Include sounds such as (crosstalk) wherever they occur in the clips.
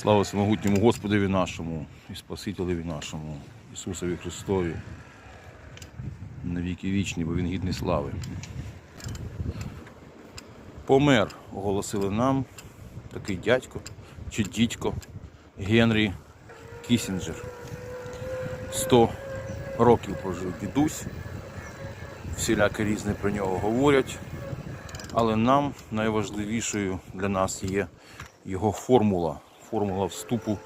Слава всемогутньому Господові нашому і Спасителеві нашому, Ісусові Христові, на віки вічні, бо Він гідний слави. Помер, оголосили нам такий дядько чи дідько Генрі Кісінджер. 100 років прожив дідусь, всіляке різне про нього говорять, але нам найважливішою для нас є його формула, формула вступу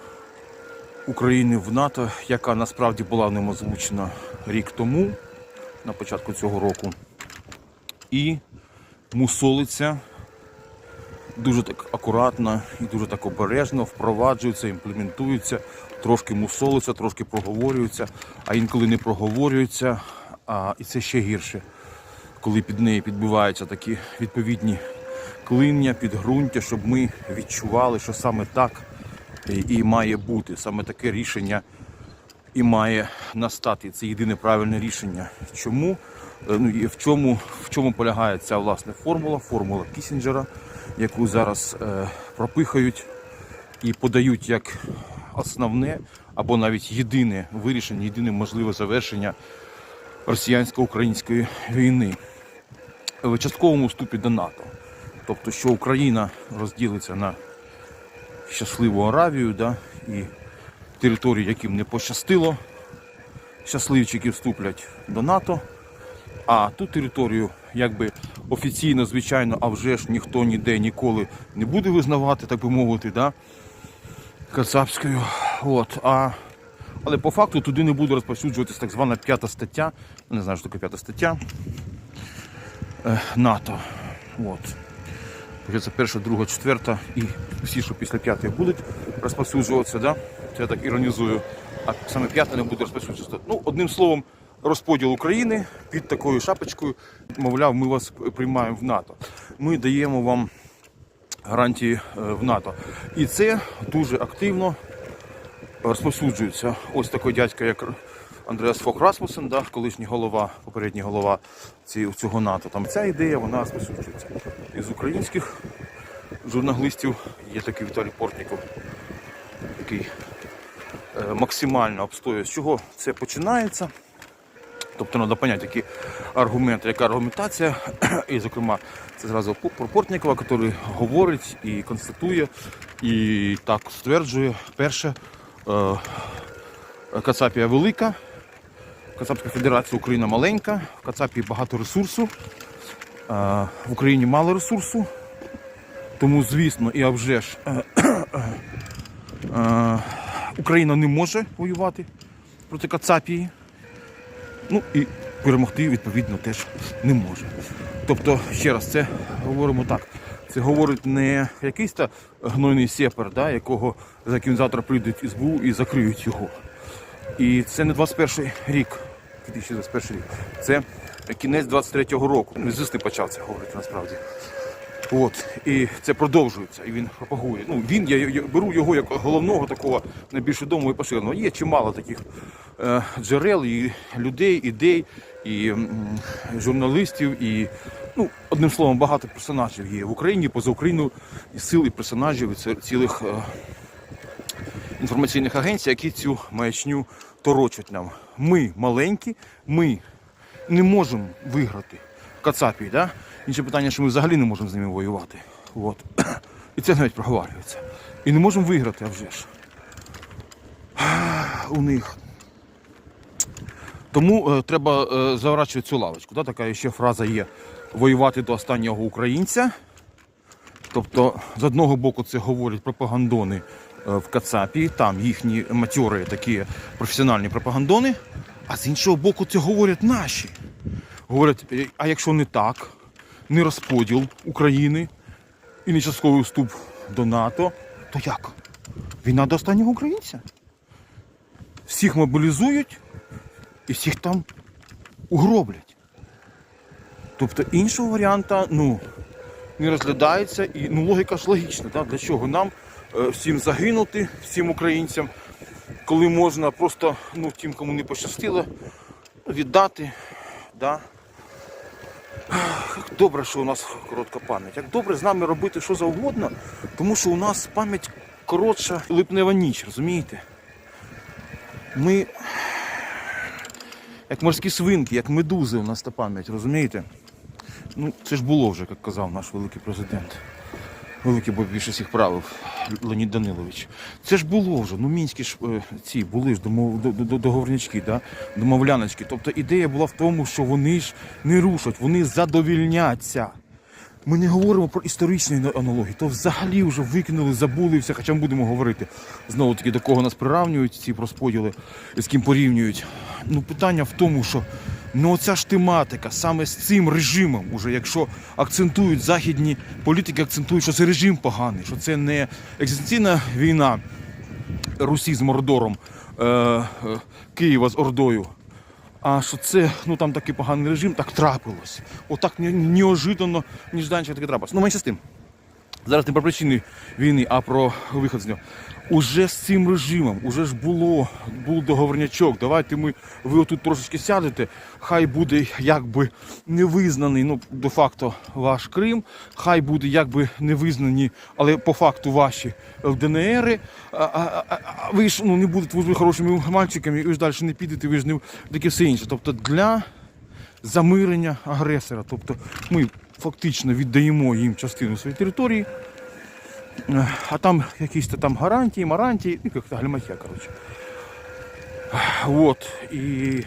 України в НАТО, яка насправді була ним озвучена рік тому, на початку цього року, і мусолиться дуже так акуратно і дуже так обережно впроваджується, імплементується, трошки мусолиться, трошки проговорюється, а інколи не проговорюється, а, і це ще гірше, коли під неї підбиваються такі відповідні клиння, підґрунтя, щоб ми відчували, що саме так і, має бути, саме таке рішення і має настати. Це єдине правильне рішення. Чому? Е, Ну, і в чому, в чому полягає ця власне формула, формула Кісінджера, яку зараз е, пропихають і подають як основне або навіть єдине вирішення, єдине можливе завершення росіянсько-української війни в частковому вступі до НАТО. Тобто, що Україна розділиться на щасливу Аравію да, і території, яким не пощастило, щасливчики вступлять до НАТО. А ту територію, якби офіційно, звичайно, а вже ж ніхто ніде ніколи не буде визнавати, так би мовити, да, Кацапською. От, а, але по факту туди не буде розповсюджуватися так звана п'ята стаття. Не знаю, що таке п'ята стаття е, НАТО. От. Це перша, друга, четверта і всі, що після п'ятої будуть розповсюджуватися, да? це я так іронізую, а саме п'ята не буде розповсюджуватися. Ну, одним словом, розподіл України під такою шапочкою, мовляв, ми вас приймаємо в НАТО. Ми даємо вам гарантії е, в НАТО. І це дуже активно розповсюджується. Ось такий дядька, як Андреас Фок Расмусен, да, колишній голова, попередній голова цього НАТО. Там ця ідея вона розповсюджується. Із українських журналістів є такий Віталій Портніков, який е, максимально обстоює. З чого це починається? Тобто треба поняти, які аргументи, яка аргументація. І, зокрема, це зразу про Портнікова, який говорить і констатує, і так стверджує. Перше, е, Кацапія велика, Кацапська Федерація Україна маленька, в Кацапії багато ресурсу, е, в Україні мало ресурсу. Тому, звісно, і а вже ж е, е, Україна не може воювати проти Кацапії. Ну і перемогти відповідно теж не може. Тобто, ще раз, це говоримо так. Це говорить не якийсь та гнойний сепар, да, якого за яким завтра прийдуть СБУ і закриють його. І це не 21 рік, 2021 рік. Це кінець 23-го року. Не з весни почав говорити насправді. От, і це продовжується, і він пропагує. Ну, він, я, я беру його як головного такого найбільш відомого і поширеного. Є чимало таких е, джерел і людей, ідей, і м, журналістів, і ну, одним словом, багато персонажів є в Україні, поза Україною, і сил, і персонажів, і цілих е, інформаційних агенцій, які цю маячню торочать нам. Ми маленькі, ми не можемо виграти Кацапії. Да? Інше питання, що ми взагалі не можемо з ними воювати. От. (clears throat) І це навіть проговорюється. І не можемо виграти, а вже ж. У них. Тому е, треба е, заворачувати цю лавочку. Да? Така ще фраза є воювати до останнього українця. Тобто, з одного боку, це говорять пропагандони в Кацапі, там їхні матьори такі професіональні пропагандони, а з іншого боку, це говорять наші. Говорять, «Е, а якщо не так, не розподіл України і не частковий вступ до НАТО, то як? Війна до останнього українця. Всіх мобілізують і всіх там угроблять. Тобто іншого варіанта, ну, не розглядається і ну, логіка ж логічна. Да? Для чого нам е, всім загинути, всім українцям, коли можна просто ну, тим, кому не пощастило, віддати. Да? Добре, що у нас коротка пам'ять. Як добре з нами робити що завгодно, тому що у нас пам'ять коротша липнева ніч, розумієте? Ми як морські свинки, як медузи у нас та пам'ять, розумієте? Ну, це ж було вже, як казав наш великий президент. Великий бо більше всіх правив Леонід Данилович. Це ж було вже. Ну, мінські ж е, ці були ж домов, до- до- договорнячки, да? домовляночки. Тобто ідея була в тому, що вони ж не рушать, вони задовільняться. Ми не говоримо про історичні аналогії, то взагалі вже викинули, забули все, хоча ми будемо говорити знову таки, до кого нас приравнюють ці розподіли, з ким порівнюють. Ну питання в тому, що ну оця ж тематика саме з цим режимом, уже якщо акцентують західні політики, акцентують, що це режим поганий, що це не екзистенційна війна Русі з Мордором, е, е, Києва з Ордою. А що це ну там такий поганий режим, так трапилось. Отак не- неожиданно, ніжданчик таке трапилось. Ну менше з тим. Зараз не про причини війни, а про виход з нього. Уже з цим режимом, уже ж було, був договорнячок. Давайте ми, ви отут трошечки сядете, хай буде якби невизнаний, ну, де-факто ваш Крим, хай буде якби невизнані, але по факту ваші ЛДНРи. А, а, а, а ви ж ну, не будете ви хорошими мальчиками, ви ж далі не підете, ви ж не таке все інше. Тобто для замирення агресора. Тобто ми фактично віддаємо їм частину своєї території, а там якісь то там гарантії, марантії, ну, як-то гальматя, коротше. От, і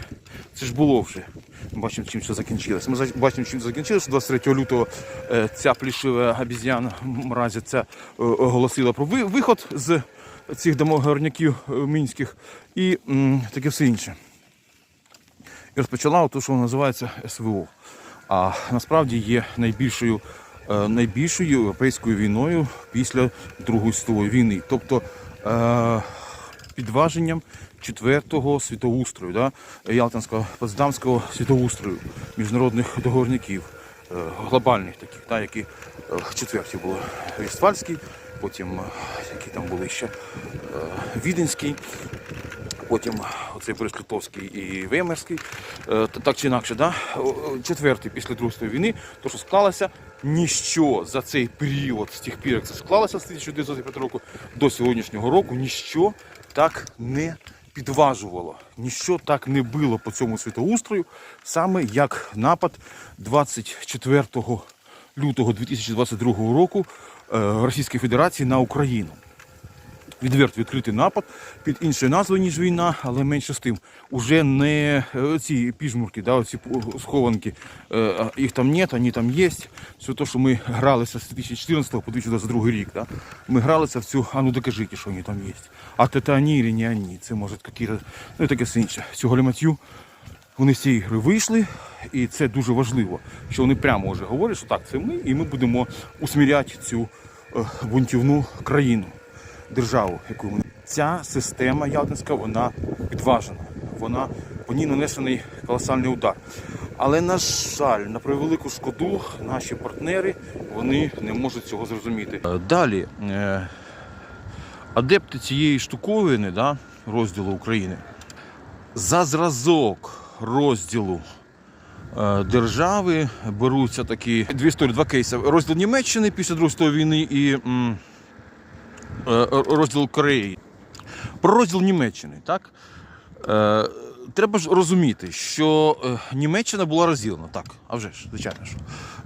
це ж було вже. Бачимо, чим це закінчилося. Ми бачимо, чим це закінчилося. 23 лютого е, ця плішива обіз'яна мразі ця е, оголосила про виход з цих домогорняків е, мінських і таке все інше і розпочала те, що називається СВО. А насправді є найбільшою, найбільшою європейською війною після Другої світової війни. Тобто е, підваженням четвертого світоустрою, да, Ялтинського Потсдамського світоустрою, міжнародних договорників, е, глобальних таких, да, які е, четверті були Вестфальський, потім е, які там були ще е, Віденський, потім оцей Литовський і Веймарський, е, так чи інакше, да? Четвертий після Другої війни, то що склалося, ніщо за цей період, з тих пір, як це склалося з 1905 року до сьогоднішнього року, ніщо так не підважувало, ніщо так не било по цьому світоустрою, саме як напад 24 лютого 2022 року е, Російської Федерації на Україну відверто відкритий напад під іншою назвою, ніж війна, але менше з тим. Уже не е, ці піжмурки, да, оці схованки, е, їх там нет, вони там є. Все те, що ми гралися з 2014 по 2022 рік. Да? Ми гралися в цю, а ну докажіть, що вони там є. А це вони чи не вони, це може які ну і таке все інше. Цю галіматю вони з цієї гри вийшли, і це дуже важливо, що вони прямо вже говорять, що так, це ми, і ми будемо усміряти цю е, бунтівну країну, державу, яку вони. Ця система Ялтинська, вона підважена. Вона по ній нанесений колосальний удар. Але, на жаль, на превелику шкоду, наші партнери вони не можуть цього зрозуміти. Далі, е, адепти цієї штуковини, да, розділу України, за зразок розділу е, держави беруться такі дві історії, два кейси. Розділ Німеччини після Другої війни і е, розділ Кореї. Про розділ Німеччини, так? Е, треба ж розуміти, що е, Німеччина була розділена, так, а вже ж, звичайно що.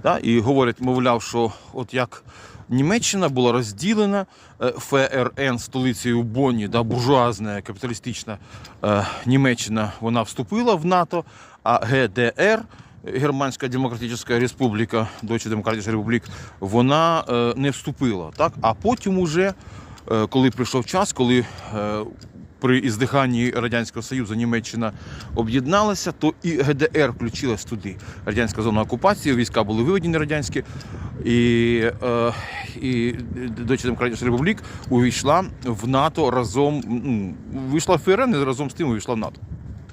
Да? І говорять, мовляв, що от як Німеччина була розділена, е, ФРН столицею Бонні, да, буржуазна капіталістична е, Німеччина, вона вступила в НАТО, а ГДР. Германська Демократична Республіка, Deutsche Demokratische Republik, вона е, не вступила. Так? А потім уже Е, коли прийшов час, коли е, при іздиханні Радянського Союзу Німеччина об'єдналася, то і ГДР включилась туди. Радянська зона окупації, війська були виведені радянські, і, і Deutsche Demokratische Republik увійшла в НАТО разом, вийшла в ФРН і разом з тим увійшла в НАТО.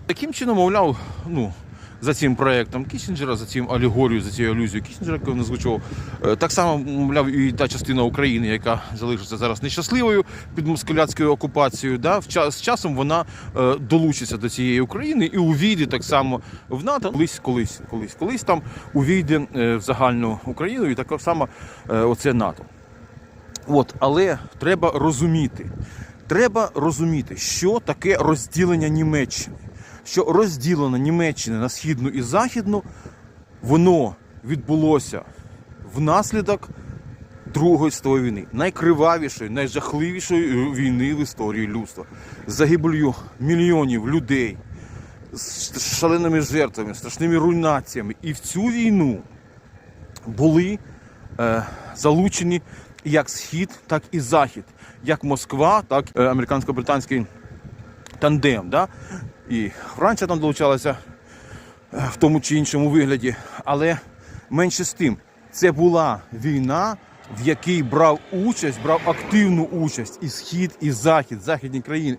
Таким чином, мовляв, ну, за цим проектом Кісінджера, за цим алегорією, за цією алюзією Кісінджера, яку він озвучував, е, так само, мовляв, і та частина України, яка залишиться зараз нещасливою під москаляцькою окупацією, да, з часом вона е, долучиться до цієї України і увійде так само в НАТО. Колись, колись, колись, колись там увійде е, в загальну Україну і так само оце НАТО. От, але треба розуміти, треба розуміти, що таке розділення Німеччини. Що розділення Німеччини на східну і західну, воно відбулося внаслідок Другої світової війни, найкривавішої, найжахливішої війни в історії людства, з загибелью мільйонів людей, з шаленими жертвами, страшними руйнаціями. І в цю війну були е, залучені як Схід, так і Захід, як Москва, так і американсько-британський тандем. Да? І Франція там долучалася е, в тому чи іншому вигляді. Але менше з тим, це була війна, в якій брав участь, брав активну участь і Схід, і Захід, західні країни.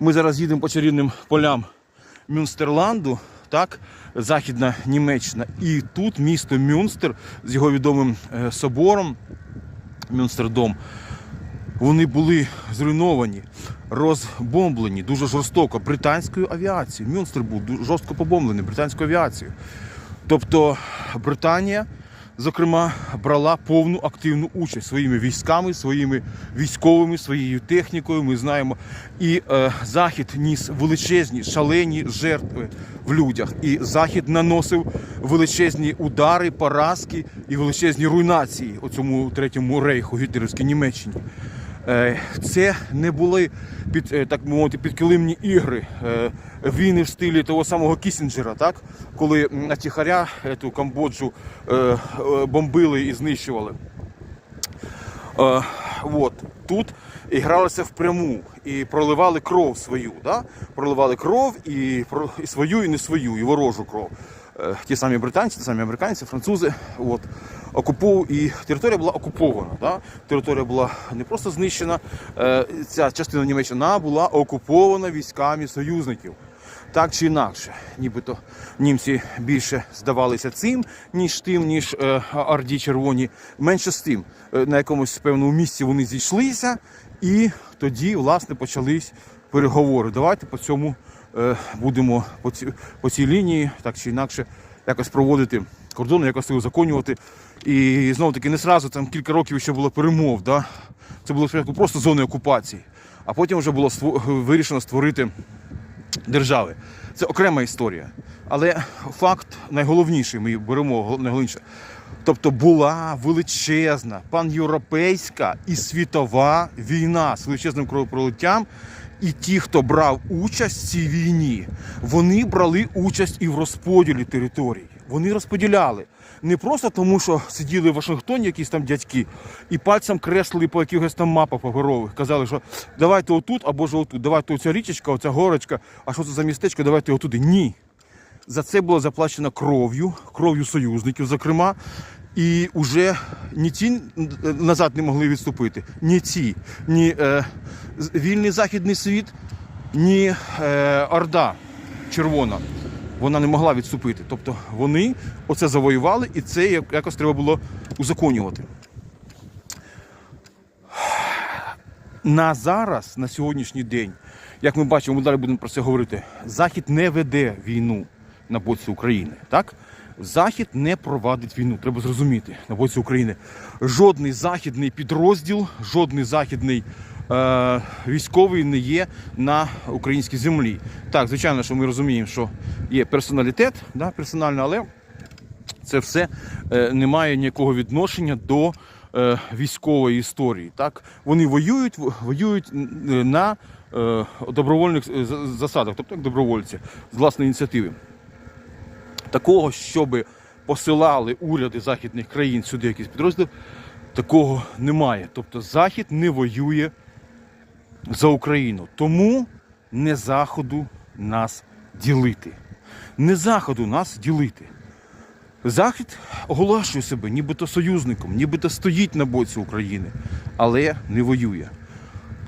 Ми зараз їдемо по чарівним полям Мюнстерланду, так, Західна Німеччина. І тут місто Мюнстер з його відомим е, собором Мюнстердом. Вони були зруйновані, розбомблені дуже жорстоко британською авіацією. Мюнстер був жорстко побомблений британською авіацією. Тобто Британія, зокрема, брала повну активну участь своїми військами, своїми військовими, своєю технікою. Ми знаємо. І е, Захід ніс величезні шалені жертви в людях. І Захід наносив величезні удари, поразки і величезні руйнації у цьому третьому рейху гітлерівській Німеччині. Е, Це не були під е, так мовити підкилимні ігри, е, війни в стилі того самого Кісінджера, так коли на ту Камбоджу бомбили і знищували. От. Тут і гралося впряму і проливали кров свою. Да? Проливали кров і, і свою, і не свою, і ворожу кров. Е, ті самі британці, ті самі американці, французи. От. Окупов... І територія була окупована. Да? Територія була не просто знищена, е, ця частина Німеччини була окупована військами союзників. Так чи інакше, нібито німці більше здавалися цим, ніж тим, ніж е, Орді Червоні. Менше з тим, е, на якомусь певному місці вони зійшлися, і тоді, власне, почались переговори. Давайте по цьому будемо по, ці, по цій лінії, так чи інакше, якось проводити кордони, якось його законювати. І знову таки не зразу там кілька років ще було перемов. Да? Це було спочатку просто зони окупації, а потім вже було вирішено створити держави. Це окрема історія. Але факт найголовніший, ми беремо найголовніше. Тобто була величезна панєвропейська і світова війна з величезним кровопролиттям. І ті, хто брав участь в цій війні, вони брали участь і в розподілі територій. Вони розподіляли. Не просто тому, що сиділи в Вашингтоні якісь там дядьки і пальцем креслили по якихось там мапах паперових. Казали, що давайте отут або ж отут, давайте оця річечка, оця горочка, а що це за містечко, давайте отуди. Ні. За це було заплачено кров'ю, кров'ю союзників, зокрема. І вже ні ці назад не могли відступити, ні ці, ні е, вільний західний світ, ні е, Орда червона. Вона не могла відступити. Тобто вони оце завоювали, і це якось треба було узаконювати. На зараз, на сьогоднішній день, як ми бачимо, ми далі будемо про це говорити, Захід не веде війну на боці України. Так? Захід не провадить війну, треба зрозуміти на боці України. Жодний західний підрозділ, жодний західний е, військовий не є на українській землі. Так, звичайно, що ми розуміємо, що є персоналітет, да, персонально, але це все е, не має ніякого відношення до е, військової історії. Так? Вони воюють, воюють на е, добровольних е, засадах, тобто як добровольці з власної ініціативи. Такого, щоб посилали уряди західних країн сюди якісь підрозділи, такого немає. Тобто Захід не воює за Україну. Тому не Заходу нас ділити. Не Заходу нас ділити. Захід оголошує себе нібито союзником, нібито стоїть на боці України, але не воює.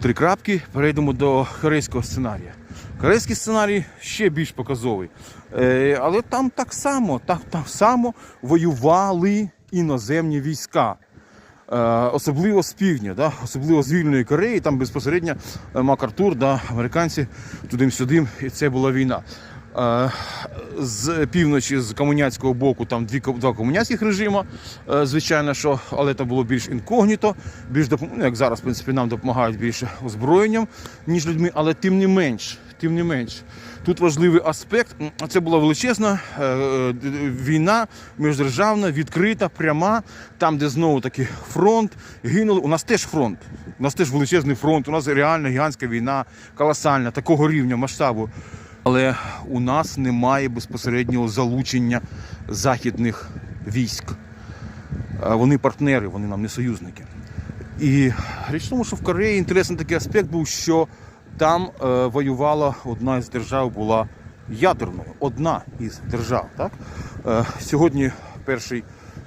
Три крапки, перейдемо до корейського сценарія. Корейський сценарій ще більш показовий. Е, але там так само, так, так само воювали іноземні війська. Е, особливо з півдня, да? особливо з Вільної Кореї, там безпосередньо е, МакАртур, да, американці туди-сюди, і це була війна. Е, З півночі, з комуняцького боку, там дві два комуняцьких режима, е, звичайно, що, але це було більш інкогніто, більш допом- ну, як зараз, в принципі, нам допомагають більше озброєнням, ніж людьми, але тим не менш, тим не менш. Тут важливий аспект. Це була величезна е, е, війна міждержавна, відкрита, пряма, там, де знову таки фронт гинули. У нас теж фронт. У нас теж величезний фронт. У нас реальна гігантська війна, колосальна, такого рівня масштабу. Але у нас немає безпосереднього залучення західних військ. Е, Вони партнери, вони нам не союзники. І річ в тому, що в Кореї інтересний такий аспект був, що там е, воювала одна із держав, була ядерною. Одна із держав. Так? Е, сьогодні перший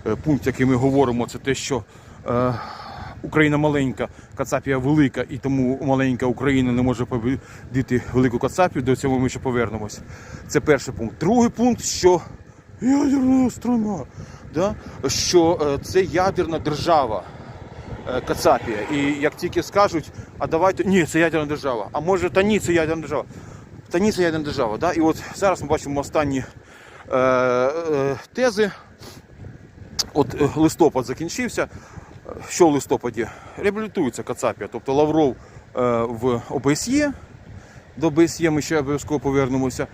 е, пункт, який ми говоримо, це те, що е, Україна маленька, Кацапія велика, і тому маленька Україна не може побідити велику Кацапію. До цього ми ще повернемось. Це перший пункт. Другий пункт, що ядерна страна, да? що е, це ядерна держава. Е, Кацапія. І як тільки скажуть, а давайте. Ні, це ядерна держава. А може, та ні, це ядерна держава. Та ні, це ядерна держава. Да? І от зараз ми бачимо останні е, е, тези. От е, листопад закінчився. Що в листопаді? Реабілітується Кацапія. Тобто Лавров е, в ОБСЄ. До ОБСЄ ми ще обов'язково повернемося.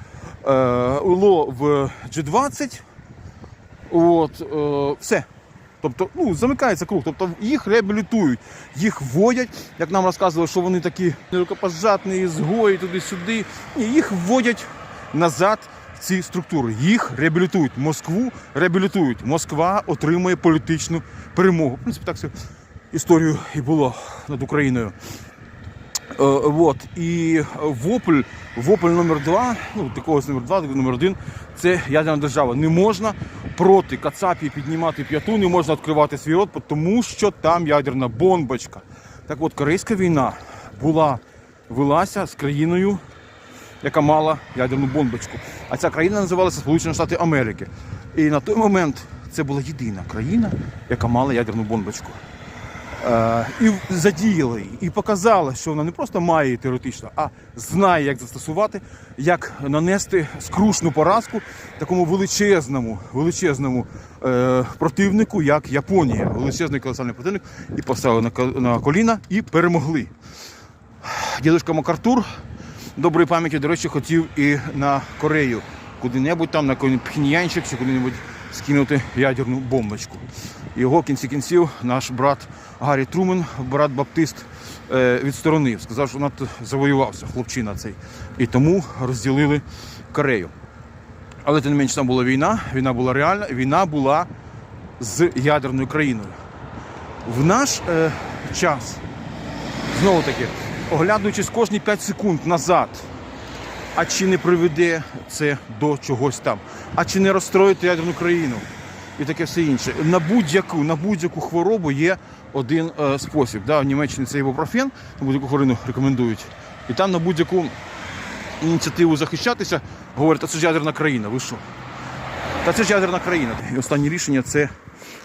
Е, УЛО в G20. От, е, все. Тобто, ну, замикається круг. Тобто їх реабілітують, їх вводять, як нам розказували, що вони такі рукопожатні, ізгої, туди-сюди. Ні, їх вводять назад в ці структури. Їх реабілітують. Москву реабілітують. Москва отримує політичну перемогу. В принципі, так все історію і було над Україною. Е, вот. І вопль, вопль номер два, ну такого номер два, номер один, це ядерна держава. Не можна проти Кацапії піднімати п'яту, не можна відкривати свій рот, тому що там ядерна бомбочка. Так от, Корейська війна була, велася з країною, яка мала ядерну бомбочку. А ця країна називалася Сполучені Штати Америки. І на той момент це була єдина країна, яка мала ядерну бомбочку. Е, і задіяли її, і показали, що вона не просто має її теоретично, а знає, як застосувати, як нанести скрушну поразку такому величезному, величезному е, противнику, як Японія, величезний колосальний противник, і поставили на коліна і перемогли. Дідушка Макартур доброї пам'яті, до речі, хотів і на Корею. Куди-небудь там, на Пхеньянчик чи куди-небудь скинути ядерну бомбочку. Його в кінці кінців наш брат Гаррі Трумен, брат Баптист, е, відсторонив. Сказав, що надто завоювався хлопчина цей. І тому розділили Корею. Але тим не менш там була війна, війна була реальна, війна була з ядерною країною. В наш е, час Знову таки, оглядуючись кожні 5 секунд назад, а чи не приведе це до чогось там, а чи не розстроїть ядерну країну і таке все інше. На будь-яку на будь-яку хворобу є один е, спосіб. Да, в Німеччині це ібупрофен, на будь-яку хворину рекомендують. І там на будь-яку ініціативу захищатися говорять, а це ж ядерна країна, ви що? Та це ж ядерна країна. І останнє рішення це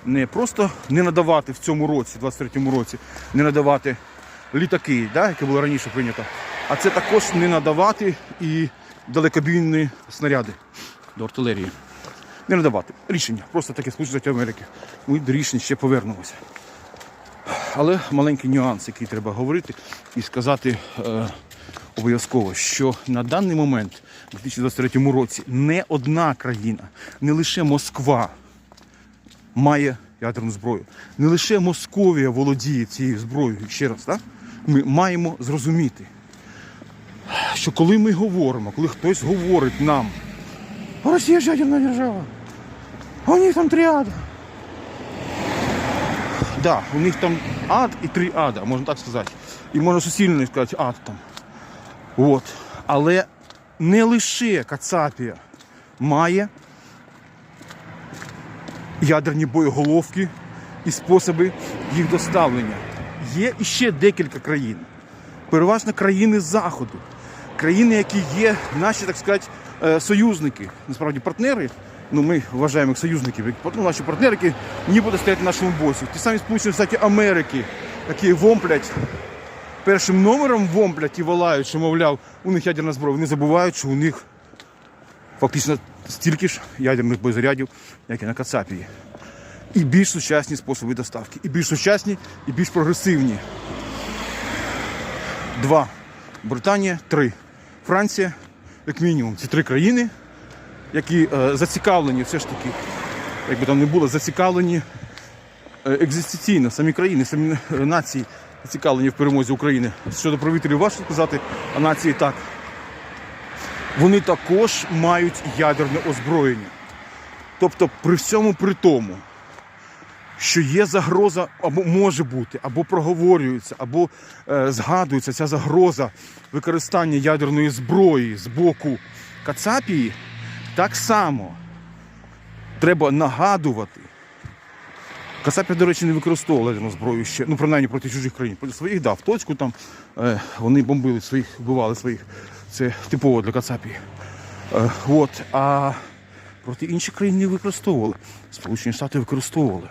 не просто не надавати в цьому році, 23-му році, не надавати літаки, да, яке було раніше прийнято, а це також не надавати і далекобійні снаряди до артилерії. Не надавати. Рішення. Просто таке Штати Америки. Ми до рішень ще повернемося. Але маленький нюанс, який треба говорити і сказати е, обов'язково, що на даний момент, у 2023 році, не одна країна, не лише Москва має ядерну зброю. Не лише Московія володіє цією зброєю. Ще раз, так? ми маємо зрозуміти, що коли ми говоримо, коли хтось говорить нам, «А Росія ж ядерна держава, а у них там три ада. Да, у них там ад і три ада, можна так сказати. І можна суцільно сказати ад там. От. Але не лише Кацапія має ядерні боєголовки і способи їх доставлення. Є іще декілька країн, переважно країни Заходу, країни, які є наші, так сказати, е, союзники, насправді партнери. Ну, ми вважаємо їх союзників, як ну, наші партнери, які нібито стоять на нашому боці. Ті самі Сполучені Штати Америки, які вомплять першим номером вомплять і волають, що, мовляв, у них ядерна зброя. Вони забувають, що у них фактично стільки ж ядерних боєзарядів, як і на Кацапії. І більш сучасні способи доставки. І більш сучасні, і більш прогресивні. Два. Британія, три. Франція, як мінімум. Ці три країни, які е, зацікавлені все ж таки, як би там не було, зацікавлені е, екзистенційно, самі країни, самі е, нації зацікавлені в перемозі України. Щодо правителів важко сказати, а нації так. Вони також мають ядерне озброєння. Тобто, при всьому при тому, що є загроза, або може бути, або проговорюється, або е, згадується ця загроза використання ядерної зброї з боку Кацапії, так само треба нагадувати. Кацапія, до речі, не використовувала ядерну зброю ще, ну принаймні проти чужих країн. Проти своїх, да, в точку там е, вони бомбили своїх, вбивали своїх. Це типово для Кацапії. Е, от, а проти інших країн не використовували. Сполучені Штати використовували.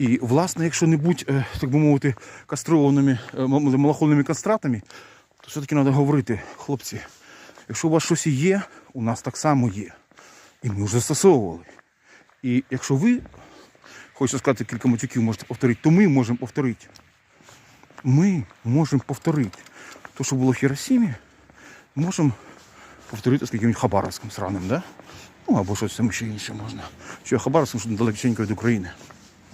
І, власне, якщо не будь, е, так би мовити, кастрованими е, малахольними кастратами, то все-таки треба говорити, хлопці, якщо у вас щось і є, у нас так само є. І ми вже застосовували. І якщо ви, хочу сказати кілька матюків, можете повторити, то ми можемо повторити. Ми можемо повторити. То, що було в Хіросімі, можемо повторити з якимось Хабаровським сраним, да? Ну, або щось там ще інше можна. Що Хабаровським, що далеченько від України.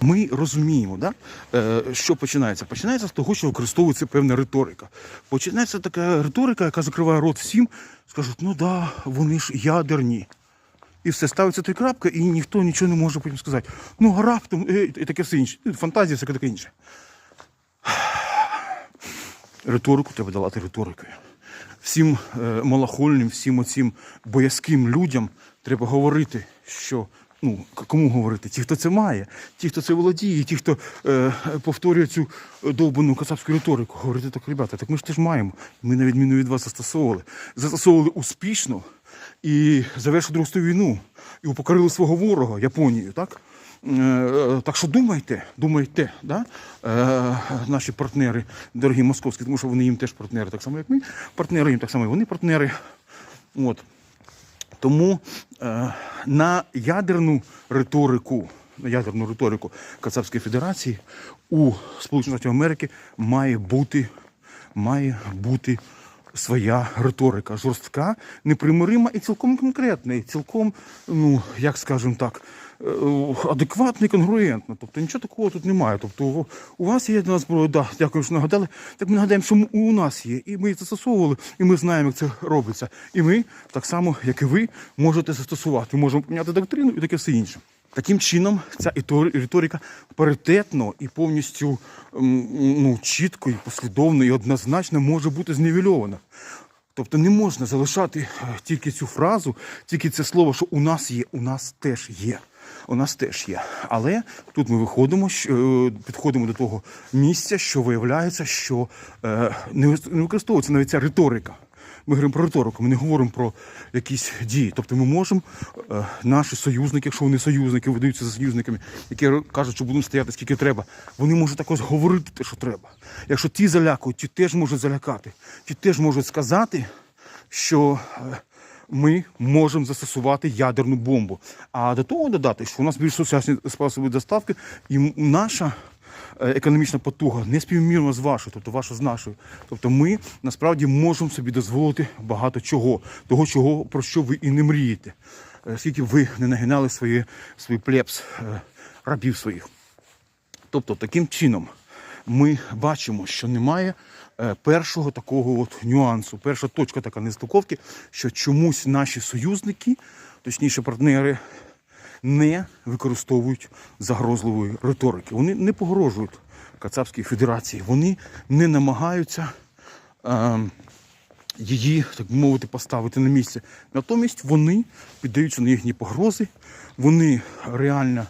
Ми розуміємо, да? е, що починається. Починається з того, що використовується певна риторика. Починається така риторика, яка закриває рот всім, скажуть, ну да, вони ж ядерні. І все ставиться три крапка, і ніхто нічого не може потім сказати. Ну, раптом, е, і таке все інше. Фантазія, все таке інше. Риторику треба давати риторикою. Всім е, малахольним, всім оцім боязким людям треба говорити, що ну, кому говорити? Ті, хто це має, ті, хто це володіє, ті, хто е, повторює цю довбану кацапську риторику. Говорити так, ребята, так ми ж теж маємо. Ми, на відміну від вас, застосовували. Застосовували успішно і завершили Другу світову війну. І упокорили свого ворога Японію, так? Е, е, Так що думайте, думайте, да? е, наші партнери, дорогі московські, тому що вони їм теж партнери, так само, як ми. Партнери їм так само, і вони партнери. От. Тому е, на ядерну риторику, на ядерну риторику Кацапської Федерації у Сполучених Штатів Америки має бути, має бути своя риторика. Жорстка, непримирима і цілком конкретна, і цілком, ну, як скажемо так, е, адекватна і конгруентна. Тобто нічого такого тут немає. Тобто у- вас є ядерна зброя, да, дякую, що нагадали. Так ми нагадаємо, що у нас є. І ми це застосовували, і ми знаємо, як це робиться. І ми, так само, як і ви, можете застосувати. Можемо поміняти доктрину і таке все інше. Таким чином, ця риторика паритетно і повністю ну, чітко і послідовно і однозначно може бути знівельована. Тобто не можна залишати е, тільки цю фразу, тільки це слово, що у нас є, у нас теж є. У нас теж є. Але тут ми виходимо, е, підходимо до того місця, що виявляється, що е, не використовується навіть ця риторика. Ми говоримо про риторику, ми не говоримо про якісь дії. Тобто ми можемо, е, наші союзники, якщо вони союзники, видаються за союзниками, які кажуть, що будемо стояти скільки треба, вони можуть також говорити те, що треба. Якщо ті залякують, ті теж можуть залякати, ті теж можуть сказати, що ми можемо застосувати ядерну бомбу. А до того додати, що у нас більш сучасні способи доставки, і наша е, економічна потуга не співмірна з вашою, тобто ваша з нашою. Тобто ми насправді можемо собі дозволити багато чого, того, чого про що ви і не мрієте. Е, Скільки ви не нагинали свої, свій плебс е, рабів своїх. Тобто, таким чином ми бачимо, що немає першого такого от нюансу, перша точка така нестиковки, що чомусь наші союзники, точніше партнери, не використовують загрозливої риторики. Вони не погрожують Кацапській Федерації, вони не намагаються. Е, її, так би мовити, поставити на місце. Натомість вони піддаються на їхні погрози, вони реально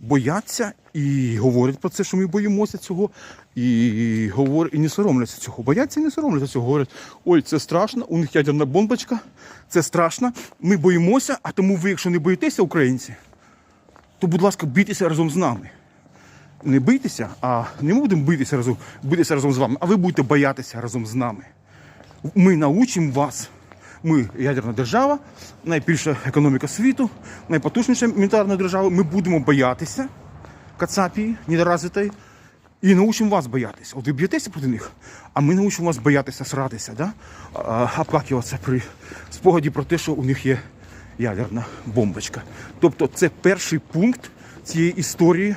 бояться і говорять про це, що ми боїмося цього, і говорять, і не соромляться цього. Бояться і не соромляться цього. Говорять, ой, це страшно, у них ядерна бомбочка, це страшно, ми боїмося, а тому ви, якщо не боїтеся, українці, то, будь ласка, бійтеся разом з нами. Не бийтеся, а не ми будемо битися разом, битися разом з вами, а ви будете боятися разом з нами. Ми научимо вас ми ядерна держава, найбільша економіка світу, найпотужніша мілітарна держава. Ми будемо боятися Кацапії недоразвитої і научимо вас боятися. От ви б'єтеся проти них, а ми научимо вас боятися, сратися, да? оплакуватися при спогаді про те, що у них є ядерна бомбочка. Тобто це перший пункт цієї історії,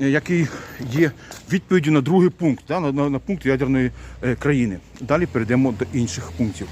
е, який є відповіддю на другий пункт, да? на, на, на пункт ядерної е, країни. Далі перейдемо до інших пунктів.